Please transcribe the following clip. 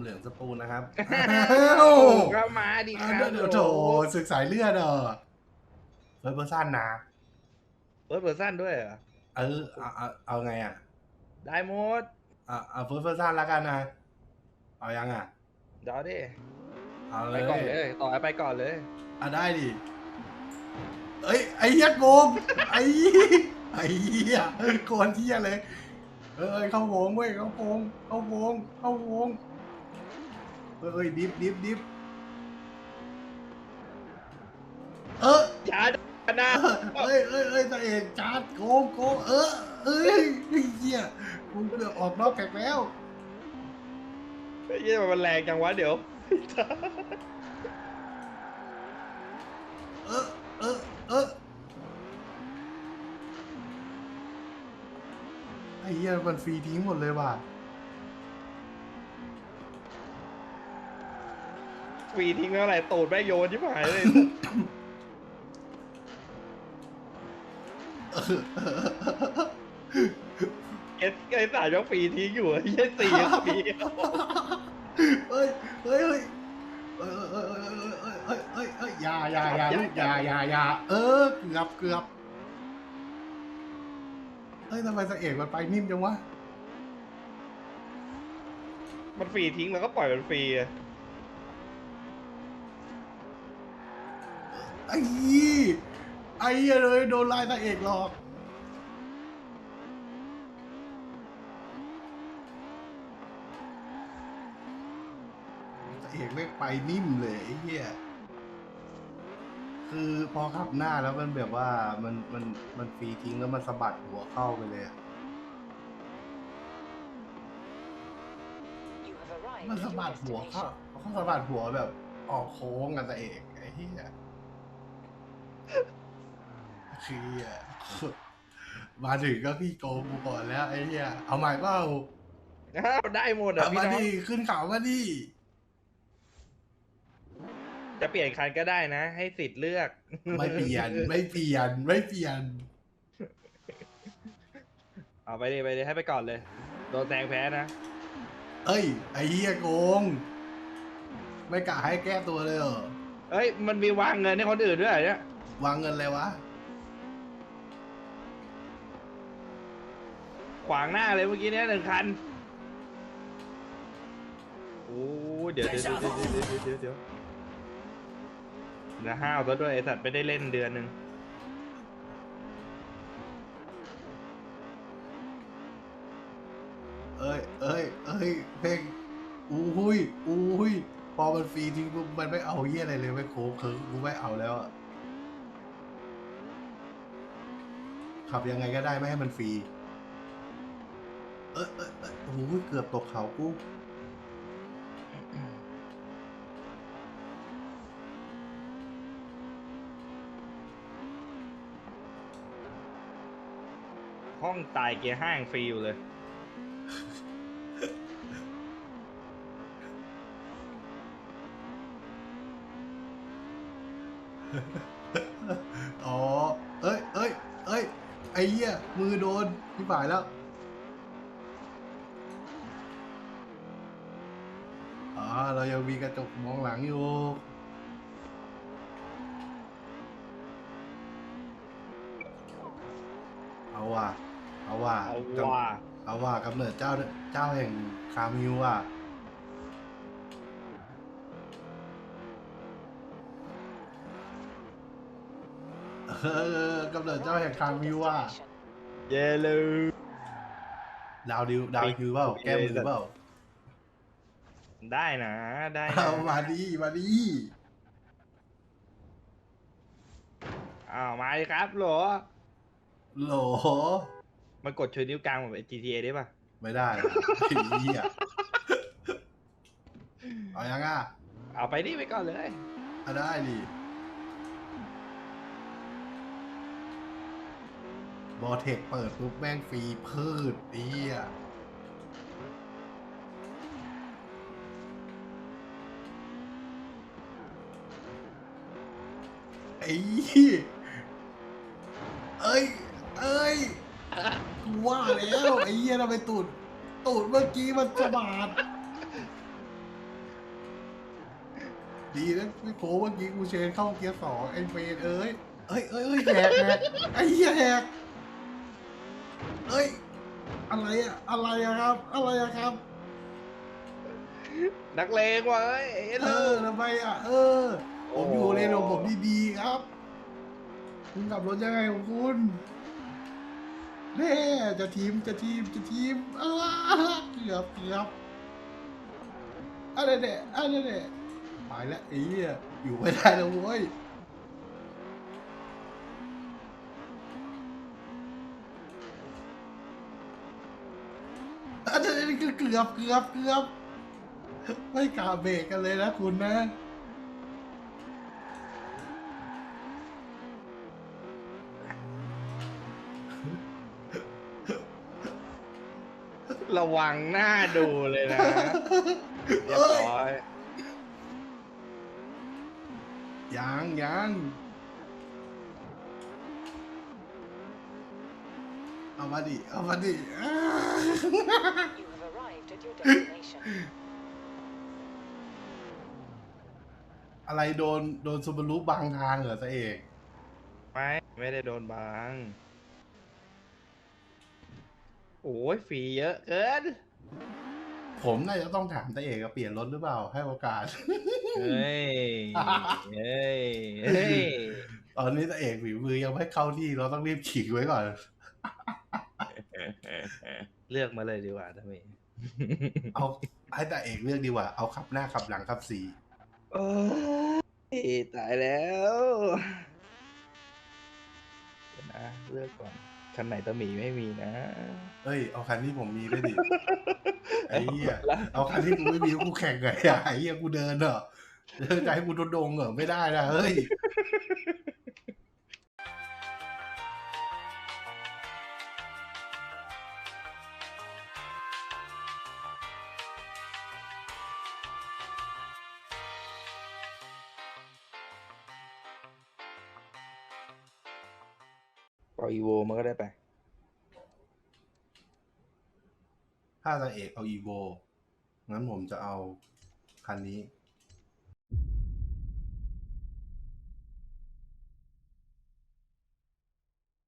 เหลืองสปูนนะครับก็มาดิคอ้ารัวบเดี๋ยวโถศึกสายเลือดเออเฟิร์สเปอร์ซันนะ เปิดเปิดสั้นด้วยเหรอ เออเอาเอาเอาไงอะได้หมดเอาเอาเฟิร์สเปอร์ซันแล้วกันนะ เอายังอะ เดี๋ยวดิเอาเลไปยก่อนเลย ต่อไปก่อนเลยอะได้ดิ เอ้ย ไอ้เหี้ยโกงไอ้ไอ้เหี้ยโกนเหี้ยเลย เอ้ยเข้าวงเว้ยเข้าวงเข้าวงเข้าวง เอ้ยดิฟดิฟดิฟเอออย่านะเอ้ยเอ้ยเอ้ยตาเอกจาดโกงโกงเออเอ้ยไอ้เหี้ยกูเกือบออกนอกแกกแล้วไอ้เหี้ยมันแรงจังวะเดี๋ยวเออเออเออไอ้เหี้ยมันฟรีทิ้งหมดเลยว่ะ ฟรีทิ้งเมื่อไหร่ตูดแม่งโยนชิบหายเลย เอสไอ้สายยังฟรีทิ้งอยู่ไอ้เหี้ยสี่ยังฟรีเฮ้ยเฮ้ยเฮ้ยเอ้ยเอ้ยเอ้ยเอ้ยเอ้ยเอ้ยเอ้ยอย่าอย่าอย่าลูกอย่าอย่าอย่าเออเกือบเกือบเฮ้ยทำไมสะเอกมันไปนิ่มจังวะมันฟรีทิ้งแล้วก็ปล่อยมันฟรีอะ ไอ้ยี่ไอ้เหี้ยเลยโดนลายตาเอกหลอกตาเอกไม่งไปนิ่มเลยไอ้เหี้ยคือพอขับหน้าแล้วมันแบบว่ามันมันมันฟรีทิ้งแล้วมันสะบัดหัวเข้าไปเลยอะ You have arrived มัน at สะ your บัดหัวเข้า destination. เขาสะบัดหัวแบบออกโค้งกันตาเอกไอ้เหี้ย คืออะมาถึงก็พี่โกงกูก่อนแล้วไอ้เหี้ยเอาใหม่เปล่าอ้าวได้หมดอะเอาพี่มาน้องดิขึ้นเขามาดิจะเปลี่ยนคันก็ได้นะ ให้สิทธิ์เลือก ไม่เปลี่ยน ไม่เปลี่ยน ไม่เปลี่ยน เอาไปดิไปดิให้ไปก่อนเลยโดนแซงแพ้นะเอ้ย ไอ้เหี้ยโกง ไม่กะให้แก้ตัวเลยเหรอเอ้ยมันมีวางเงินให้คนอื่นด้วยเหรอเนี่ยวางเงินอะไรวะ ขวางหน้าเลยเมื่อกี้เนี้ยหนึ่งคันโอ้เดี๋ยวเดี๋ยวเดี๋ยวเดี๋ยวเดี๋ยวเดี๋ยวเดี๋ยวนะห้าวซะด้วยไอสัตว์ไม่ได้เล่นเดือนหนึ่งเอ้ยเอ้ยเอ้ยเพลงอุ้ยอุ้ยพอมันฟรีทิ้งปุ๊บมันไม่เอาเหี้ยอะไรเลยไม่โค้งเคิร์กูไม่เอาแล้วอะขับยังไงก็ได้ไม่ให้มันฟรี เอยเอยเอยโอ้โหเกือบตกเขากูห้องตายเกียร์ห้างฟรีอยู่เลย อ๋อ เอ้ยเอ้ยเอ้ย ไอ้เหี้ย มือโดนพี่ฝ่ายแล้ว อ๋อ เรายังมีกระจกมองหลังอยู่ เอาว่ะ เอาว่ะ เอาว่าเอาว่ะกำเนิดเจ้าเจ้าแห่งคามิวอะเออกำเนิดเจ้าแห่งคามิวอะเยลูดาวดิวดาวคิวเปล่า แก้มือเปล่า ได้นะ ได้นะเอามาดีมาดีอ้าวมาดิครับโหลโหลมันกดชูนิ้วกลางเหมือน GTA ได้ป่ะไม่ได้ไอ้เหี้ยเอายังอะเอาไปดิไปก่อนเลยเอาได้ดิบอเทคเปิดปุ๊บแม่งฟรีพืชเหี้ย อ้เหี้ยเอ้ย เอ้ยกูว่าแล้วไอ้เหี้ยทำไมตูด ตูดเมื่อกี้มันสะบาด ดีนะไม่โค้งเมื่อกี้กูเชนเข้าเกียร์สองไอ้เฟนเอ้ย เอ้ยเอ้ยเอ้ยแหกแหกไอ้เหี้ยแหกเอ้ย อะไรอะอะไรอะครับ อะไรอะครับ นักเลงวะเอ้ยเอ็นเอเลอยทำไมอะเออ ผมอยู่เลนของผมดีๆครับ คุณขับรถยังไงของคุณแน่จะทีมจะทีมจะทีมอ้าเกือบเกือบอะไรเนี่ยอะไรเนี่ยไปแล้วไอ้เหี้ยอยู่ไม่ได้แล้วเว้ยอันนี้คือเกือบเกือบเกือบไม่กล้าเบรกกันเลยนะคุณนะ ระวังหน้าดูเลยนะเรียบร้อยยังยังเอามาดิเอามาดิอ้า You have arrived at your destination. อะไรโดนโดนซูบารุบังทางเหรอตาเอก ไม่ไม่ได้โดนบัง โอ้ยฟรีเยอะเกิน ผมน่าจะต้องถามตาเอกว่าเปลี่ยนรถหรือเปล่า ให้โอกาส เฮ้ย เฮ้ย เฮ้ย ตอนนี้ตาเอกฝีมือยังไม่เข้าที่เราต้องรีบขิงไว้ก่อน เลือกมาเลยดีกว่าท่านเมย์เอาให้ตาเอกเลือกดีกว่า เอาขับหน้าขับหลังขับสีโอ้ยตายแล้วเดี๋ยวนะเลือกก่อน คันไหนตะหมีไม่มีนะเอ้ยเอาคันที่ผมมีด้วยดิไอ้เหี้ยเอาคันที่กูไม่มีกูแข่งไงอะไอ้เหี้ยกูเดินเหรอเดินจะให้กูโดนดงเหรอไม่ได้นะเฮ้ย เอาอีโวมันก็ได้ไป ถ้าตาเอกเอาอีโวงั้นผมจะเอาคันนี้